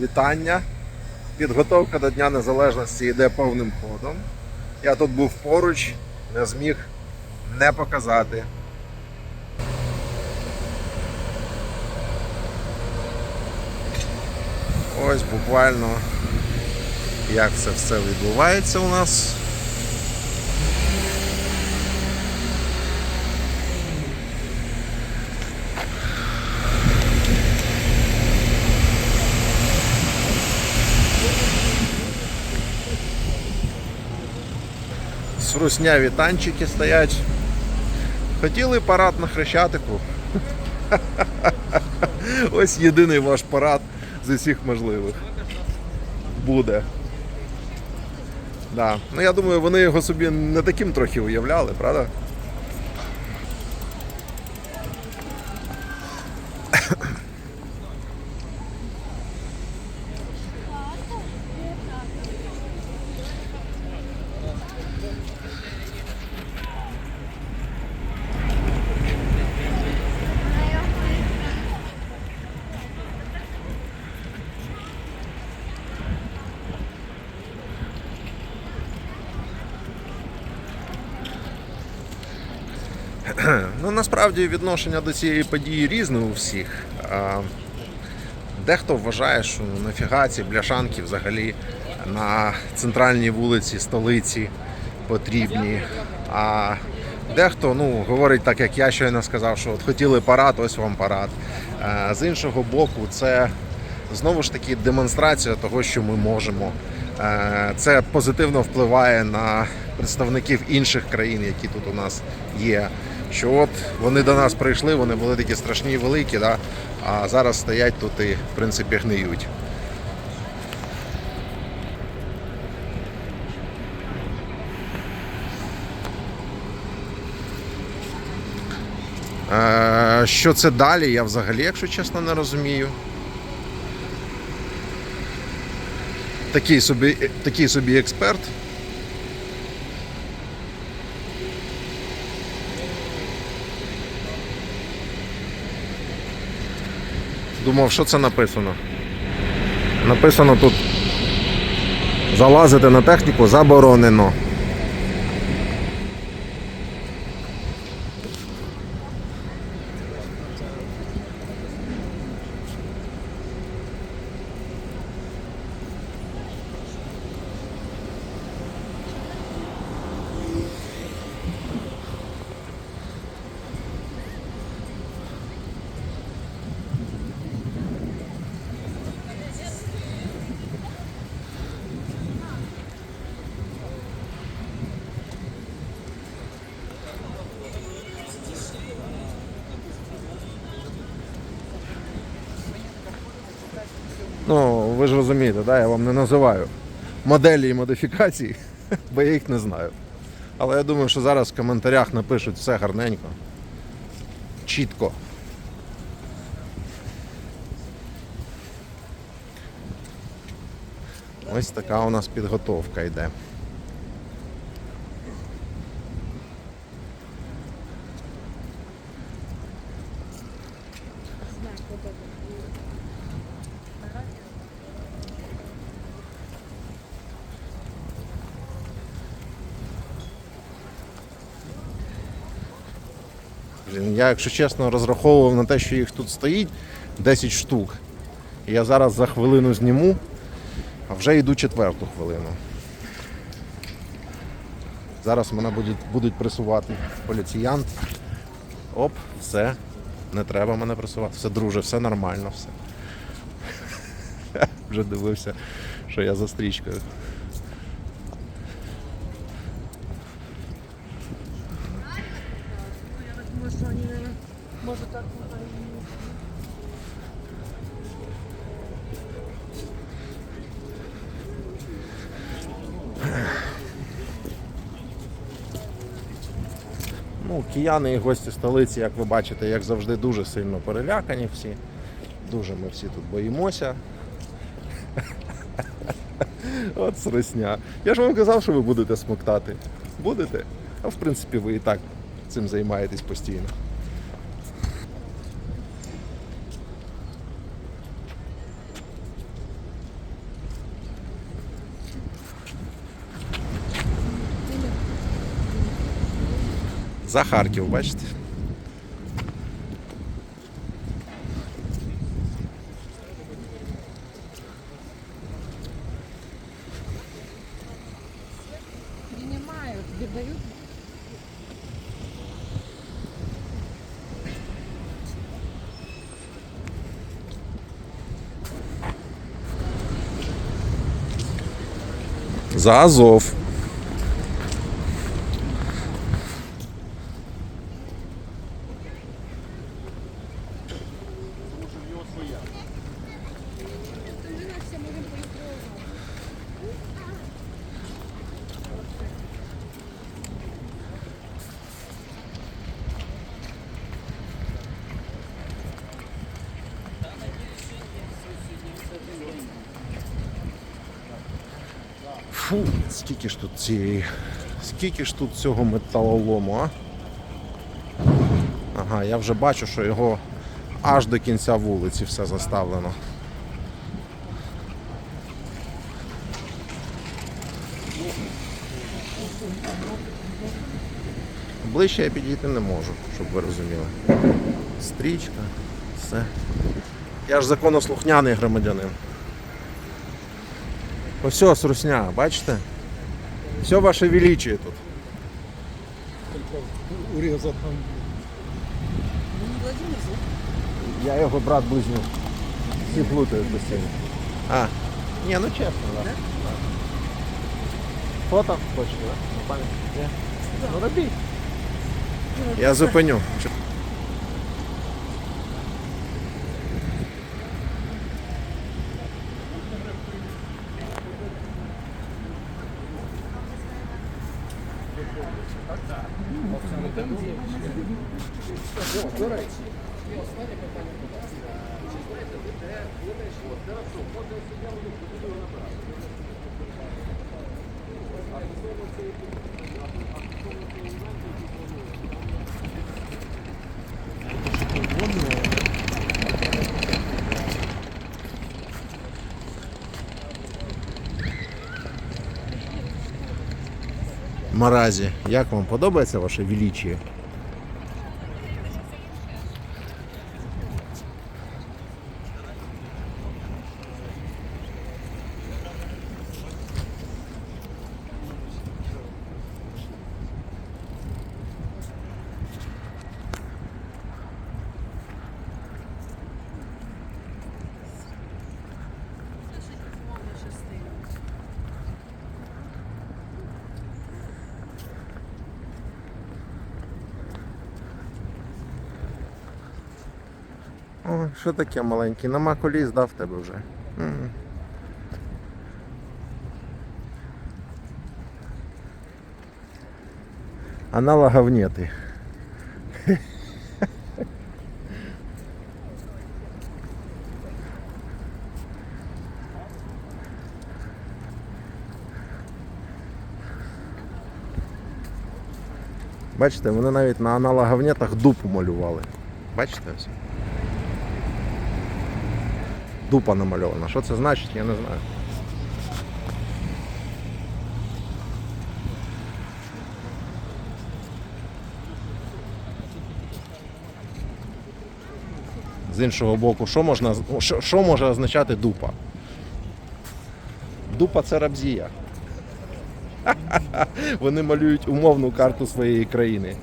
вітання. Підготовка до Дня Незалежності йде повним ходом. Я тут був поруч, не зміг не показати. Ось буквально як це все відбувається у нас. Срусняві танчики стоять. Хотіли парад на Хрещатику. Ось єдиний ваш парад з усіх можливих. Буде. Да. Ну я думаю, вони його собі не таким трохи уявляли, правда? Ну насправді відношення до цієї події різне у всіх. Дехто вважає, що нафіга ці бляшанки взагалі на центральній вулиці столиці потрібні. А дехто ну, говорить так, як я щойно сказав, що от хотіли парад, ось вам парад. З іншого боку, це знову ж таки демонстрація того, що ми можемо. Це позитивно впливає на представників інших країн, які тут у нас є. Що от вони до нас прийшли, вони були такі страшні і великі, да? а зараз стоять тут і в принципі гниють. Е, Що це далі, я взагалі, якщо чесно, не розумію. Такий собі, такий собі експерт. Думав, що це написано. Написано тут залазити на техніку заборонено. Ну, ви ж розумієте, да? я вам не називаю моделі і модифікації, бо я їх не знаю. Але я думаю, що зараз в коментарях напишуть все гарненько, чітко. Ось така у нас підготовка йде. Я, якщо чесно, розраховував на те, що їх тут стоїть 10 штук. Я зараз за хвилину зніму, а вже йду четверту хвилину. Зараз мене будуть, будуть пресувати поліціянт. Оп, все. Не треба мене пресувати. Все, друже, все нормально, все. Вже дивився, що я за стрічкою. Ну, кияни і гості столиці, як ви бачите, як завжди, дуже сильно перелякані всі. Дуже ми всі тут боїмося. От сресня. Я ж вам казав, що ви будете смоктати. Будете? А в принципі, ви і так цим займаєтесь постійно. За Харків, бачите? Принимают. За Азов. Фу, скільки ж тут цієї. Скільки ж тут цього металолому, а? Ага, я вже бачу, що його аж до кінця вулиці все заставлено. Ближче я підійти не можу, щоб ви розуміли. Стрічка, все. Я ж законослухняний громадянин. Ось ось русня, бачите? Все ваше величие тут. урезал там. Я його брат близнюк. Всі плутають постійно. А, ні, ну чесно, так. Да. Фото хочете, так? На пам'ять? Ні? Ну робіть. Я зупиню. Чи- Маразі, як вам подобається ваше величие? Що таке маленький? Нема коліс дав тебе вже. М. Аналогов нети. Бачите, вони навіть на аналоговнетах дупу малювали. Бачите? Дупа намальована. Що це значить, я не знаю. З іншого боку, що, можна, що, що може означати дупа? Дупа це рабзія. Вони малюють умовну карту своєї країни.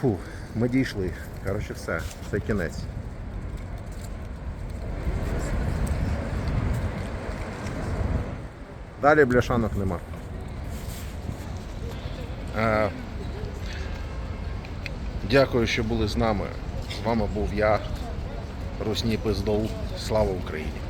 Фу, ми дійшли. Коротше, все, це кінець. Далі бляшанок нема. Е, дякую, що були з нами. З вами був я, Русні Пиздол. Слава Україні!